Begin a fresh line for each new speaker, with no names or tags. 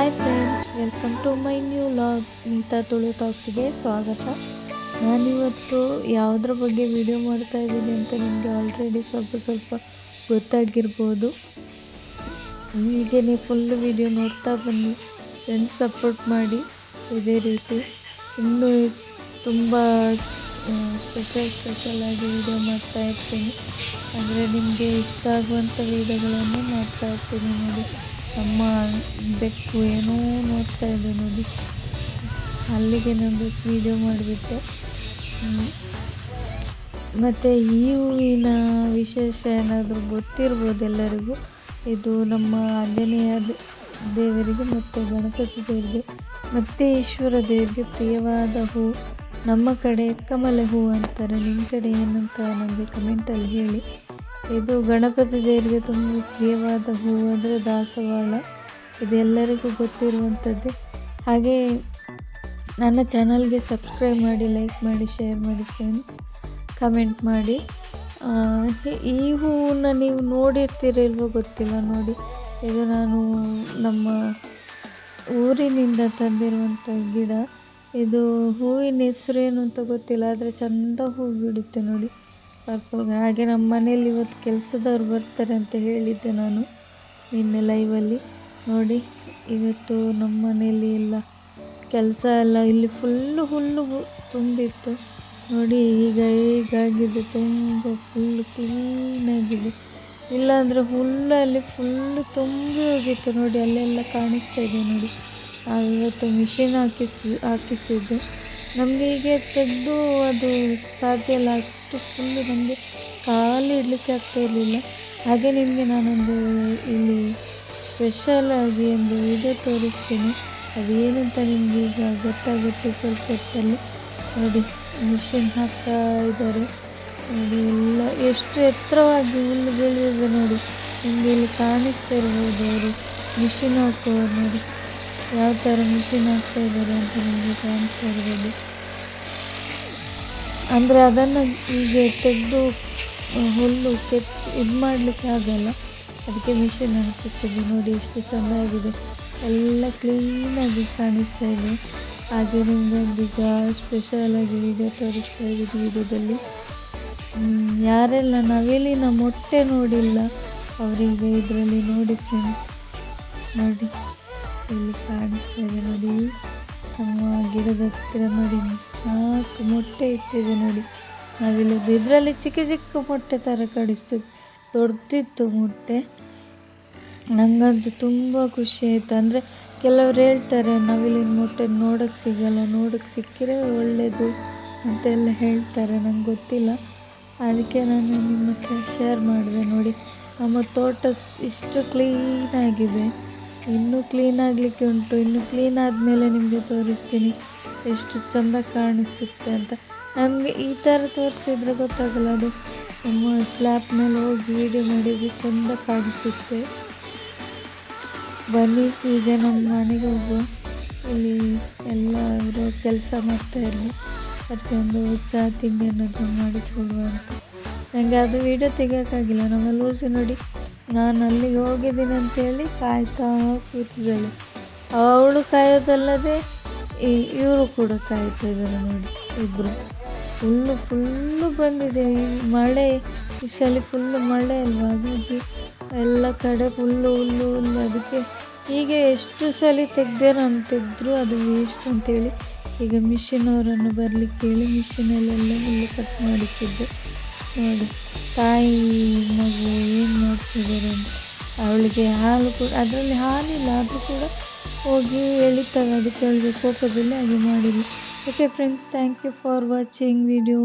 Hi friends welcome to my new vlog ಇಂಥ ತುಳು ಟಾಕ್ಸ್ಗೆ ಸ್ವಾಗತ. ನಾನಿವತ್ತು ಯಾವುದ್ರ ಬಗ್ಗೆ ವಿಡಿಯೋ ಮಾಡ್ತಾ ಇದ್ದೀನಿ ಅಂತ ನಿಮಗೆ ಆಲ್ರೆಡಿ ಸ್ವಲ್ಪ ಸ್ವಲ್ಪ ಗೊತ್ತಾಗಿರ್ಬೋದು. ಹೀಗೆ ನೀವು ಫುಲ್ ವಿಡಿಯೋ ನೋಡ್ತಾ ಬನ್ನಿ. ಫ್ರೆಂಡ್ಸ್ ಸಪೋರ್ಟ್ ಮಾಡಿ. ಇದೇ ರೀತಿ. ಇನ್ನೂ ತುಂಬ ಸ್ಪೆಷಲ್ ಸ್ಪೆಷಲ್ ಆಗಿ ವಿಡಿಯೋ ಮಾಡ್ತಾ ಇರ್ತೀನಿ. ಅಂದರೆ ನಿಮಗೆ ಇಷ್ಟ ಆಗುವಂಥ ವಿಡಿಯೋಗಳನ್ನು ಮಾಡ್ತಾ ಇರ್ತೀನಿ ನೋಡಿ. ನಮ್ಮ ಬೆಕ್ಕು ಏನೋ ನೋಡ್ತಾ ಇದೆ ನೋಡಿ. ಅಲ್ಲಿಗೆ ನಾನು ವಿಡಿಯೋ ಮಾಡಿಬಿಟ್ಟೆ. ಮತ್ತು ಈ ಹೂವಿನ ವಿಶೇಷ ಏನಾದರೂ ಗೊತ್ತಿರ್ಬೋದು ಎಲ್ಲರಿಗೂ? ಇದು ನಮ್ಮ ಆಂಜನೇಯ ದೇವರಿಗೆ ಮತ್ತು ಗಣಪತಿ ದೇವರಿಗೆ, ಮತ್ತು ಈಶ್ವರ ದೇವರಿಗೆ ಪ್ರಿಯವಾದ ಹೂ. ನಮ್ಮ ಕಡೆ ಕಮಲ ಹೂ ಅಂತಾರೆ. ನಿಮ್ಮ ಕಡೆ ಏನಂತ ನನಗೆ ಕಮೆಂಟಲ್ಲಿ ಹೇಳಿ. ಇದು ಗಣಪತಿ ದೇವರಿಗೆ ತುಂಬ ಪ್ರಿಯವಾದ ಹೂವು ಅಂದರೆ ದಾಸವಾಳ. ಇದೆಲ್ಲರಿಗೂ ಗೊತ್ತಿರುವಂಥದ್ದೇ ಹಾಗೆ ನನ್ನ ಚಾನಲ್ಗೆ ಸಬ್ಸ್ಕ್ರೈಬ್ ಮಾಡಿ ಲೈಕ್ ಮಾಡಿ ಶೇರ್ ಮಾಡಿ ಫ್ರೆಂಡ್ಸ್ ಕಮೆಂಟ್ ಮಾಡಿ. ಈ ಹೂವನ್ನ ನೀವು ನೋಡಿರ್ತೀರಿಲ್ವೋ ಗೊತ್ತಿಲ್ಲ. ನೋಡಿ, ಇದು ನಾನು ನಮ್ಮ ಊರಿನಿಂದ ತಂದಿರುವಂಥ ಗಿಡ. ಇದು ಹೂವಿನ ಹೆಸರೇನು ಅಂತ ಗೊತ್ತಿಲ್ಲ, ಆದರೆ ಚಂದ ಹೂ ಬಿಡುತ್ತೆ ನೋಡಿ. ಪರ್ಪಲ್ ಹಾಗೆ ನಮ್ಮ ಮನೇಲಿ ಇವತ್ತು ಕೆಲಸದವ್ರು ಬರ್ತಾರೆ ಅಂತ ಹೇಳಿದ್ದೆ ನಾನು ನಿನ್ನೆ ಲೈವಲ್ಲಿ ನೋಡಿ, ಇವತ್ತು ನಮ್ಮ ಮನೆಯಲ್ಲಿ ಎಲ್ಲ ಕೆಲಸ ಎಲ್ಲ ಇಲ್ಲಿ ಫುಲ್ಲು ಹುಲ್ಲು ತುಂಬಿತ್ತು. ನೋಡಿ, ಈಗ ಹೀಗಾಗಿದೆ? ತುಂಬ ಫುಲ್ಲು ಕ್ಲೀನಾಗಿದೆ ಇಲ್ಲಾಂದರೆ ಹುಲ್ಲಲ್ಲಿ ಫುಲ್ಲು ತುಂಬಿ ಹೋಗಿತ್ತು. ನೋಡಿ, ಅಲ್ಲೆಲ್ಲ ಕಾಣಿಸ್ತಾ ಇದೆ ನೋಡಿ. ಇವತ್ತು ಮಿಷಿನ್ ಹಾಕಿಸಿ, ಹಾಕಿಸಿದ್ದು. ನಮಗೆ ಹೀಗೆ ತೆಗೆದು ಅದು ಸಾಧ್ಯ ಇಲ್ಲ. ಅಷ್ಟು ಫುಲ್ಲು ನಮಗೆ ಕಾಲು ಇಡಲಿಕ್ಕೆ ಆಗ್ತಾ ಇರಲಿಲ್ಲ. ಹಾಗೆ ನಿಮಗೆ ನಾನೊಂದು ಇಲ್ಲಿ ಸ್ಪೆಷಲ್ ಆಗಿ ಒಂದು ವಿಡಿಯೋ ತೋರಿಸ್ತೀನಿ. ಅದೇನಂತ ನಿಮಗೆ ಈಗ ಗೊತ್ತಾಗುತ್ತೆ ಸ್ವಲ್ಪ ಹೊತ್ತಲ್ಲಿ. ನೋಡಿ ಮಿಷಿನ್ ಹಾಕ್ತಾ ಇದ್ದಾರೆ. ನೋಡಿ, ಎಲ್ಲ ಎಷ್ಟು ಎತ್ತರವಾಗಿ ಹುಲ್ಲು ಬೆಳೆದಿದೆ ನೋಡಿ. ನಿಮಗೆ ಇಲ್ಲಿ ಕಾಣಿಸ್ತಾ ಇರ್ಬೋದು ಅವರು. ಮಿಷಿನ್ ಹಾಕುವವರು ನೋಡಿ. ಯಾವ ಥರ ಮಿಷಿನ್ ಹಾಕ್ತಾ ಇದ್ದಾರೆ ಅಂತ ನಿಮಗೆ ಕಾಣಿಸ್ತಾ ಇರ್ಬೋದು. ಅಂದರೆ ಅದನ್ನು ಹೀಗೆ ತೆಗೆದು ಹುಲ್ಲು ಕೆತ್ತಿ, ಇದು ಮಾಡಲಿಕ್ಕೆ ಆಗಲ್ಲ. ಅದಕ್ಕೆ ಮಿಷಿನ್ ಹಾಕಿಸಿದೆ ನೋಡಿ ಎಷ್ಟು ಚೆನ್ನಾಗಿದೆ. ಎಲ್ಲ ಕ್ಲೀನಾಗಿ ಕಾಣಿಸ್ತಾ ಇದೆ. ಆದ್ದರಿಂದ ಈಗ ಸ್ಪೆಷಲಾಗಿ ವೀಡಿಯೋ ತೋರಿಸ್ತಾ ಇದ್ದೀವಿ ವೀಡಿಯೋದಲ್ಲಿ ಯಾರೆಲ್ಲ ನವಿಲಿನ ಮೊಟ್ಟೆ ನೋಡಿಲ್ಲ, ಅವರಿಗೆ ಇದರಲ್ಲಿ ನೋಡಿ ಫ್ರೆಂಡ್ಸ್ ನೋಡಿ, ಇಲ್ಲಿ ಕಾಣಿಸ್ತಾ ಇದೆ ನೋಡಿ. ನಮ್ಮ ಗಿಡದ ಹತ್ತಿರ ನೋಡಿ ನಾಲ್ಕು ಮೊಟ್ಟೆ ಇಟ್ಟಿದೆ ನೋಡಿ. ನಾವಿಲ್ಲ ಇದರಲ್ಲಿ ಚಿಕ್ಕ ಚಿಕ್ಕ ಮೊಟ್ಟೆ ಥರ ಕಡಿಸ್ತೀವಿ ದೊಡ್ಡದಿತ್ತು ಮೊಟ್ಟೆ. ನನಗಂತೂ ತುಂಬ ಖುಷಿ ಆಯಿತು. ಅಂದರೆ ಕೆಲವ್ರು ಹೇಳ್ತಾರೆ ನವಿಲಿನ ಮೊಟ್ಟೆ ನೋಡೋಕ್ಕೆ ಸಿಗಲ್ಲ ನೋಡೋಕ್ಕೆ ಸಿಕ್ಕಿದ್ರೆ ಒಳ್ಳೆಯದು ಅಂತೆಲ್ಲ ಹೇಳ್ತಾರೆ. ನಂಗೆ ಗೊತ್ತಿಲ್ಲ. ಅದಕ್ಕೆ ನಾನು ನಿಮ್ಮ ಹತ್ರ ಶೇರ್ ಮಾಡಿದೆ ನೋಡಿ. ನಮ್ಮ ತೋಟ ಇಷ್ಟು ಕ್ಲೀನಾಗಿದೆ ಇನ್ನೂ ಕ್ಲೀನ್ ಆಗಲಿಕ್ಕೆ ಉಂಟು. ಇನ್ನೂ ಕ್ಲೀನ್ ಆದಮೇಲೆ ನಿಮಗೆ ತೋರಿಸ್ತೀನಿ. ಎಷ್ಟು ಚಂದ ಕಾಣಿಸುತ್ತೆ ಅಂತ. ನಮಗೆ ಈ ಥರ ತೋರಿಸಿದ್ರೆ ಗೊತ್ತಾಗಲ್ಲ, ಅದು ನಮ್ಮ ಸ್ಲ್ಯಾಪ್ ಮೇಲೆ ಹೋಗಿ ವೀಡಿಯೋ ಮಾಡಿದ್ರೆ ಚಂದ ಕಾಣಿಸುತ್ತೆ. ಬನ್ನಿ, ಈಗ ನಮ್ಮ ಮನೆಗೆ ಹೋಗುವ. ಇಲ್ಲಿ ಎಲ್ಲರೂ ಕೆಲಸ ಮಾಡ್ತಾ ಇರಲಿ. ಒಂದು ಚಹಾ ತಿಂಡಿ ಅನ್ನೋದು ಮಾಡಿಕೊಳ್ಳುವ ಅಂತ. ನನಗೆ ಅದು ವೀಡಿಯೋ ತೆಗಿಯೋಕ್ಕಾಗಿಲ್ಲ. ನಮ್ಮ ಲೂಸಿ ನೋಡಿ. ನಾನು ಅಲ್ಲಿಗೆ ಹೋಗಿದ್ದೀನಿ ಅಂತೇಳಿ ಕಾಯ್ತಾ ಕೂತಿದ್ದಾಳೆ. ಅವಳು ಕಾಯೋದಲ್ಲದೆ ಇವರು ಕೂಡ ಕಾಯ್ತಾ ಇದ್ದಾರೆ ನೋಡಿ ಇಬ್ಬರು ಫುಲ್ಲು ಫುಲ್ಲು ಬಂದಿದೆ. ಮಳೆ, ಈ ಸಲ ಫುಲ್ಲು ಮಳೆ ಅಲ್ವಾ? ಹಾಗಾಗಿ ಎಲ್ಲ ಕಡೆ ಫುಲ್ಲು ಹುಲ್ಲು ಹುಲ್ಲು. ಅದಕ್ಕೆ ಹೀಗೆ ಎಷ್ಟು ಸಲ ತೆಗ್ದೆ ನಾನು ತೆಗೆದ್ರು ಅದು ವೇಸ್ಟ್ ಅಂತೇಳಿ ಈಗ ಮಿಷಿನ್ ಅವರನ್ನು ಬರಲಿಕ್ಕೆ ಹೇಳಿ ಮಿಷಿನಲ್ಲೆಲ್ಲ ಹುಲ್ಲು ಕಟ್ ಮಾಡಿಸಿದ್ದೆ. ನೋಡಿ, ತಾಯಿ, ಮಗು ಏನು ಮಾಡ್ತಿದ್ದಾರೆ ಅಂತ. ಅವಳಿಗೆ ಹಾಲು ಕೂಡ, ಅದರಲ್ಲಿ ಹಾಲಿಲ್ಲ, ಆದರೂ ಕೂಡ ಹೋಗಿ ಎಳಿತವೆ ಅದಕ್ಕೆ ಅವಳಿಗೆ ಕೋಪದಲ್ಲಿ ಹಾಗೆ ಮಾಡಿದ್ವಿ okay friends thank you for watching video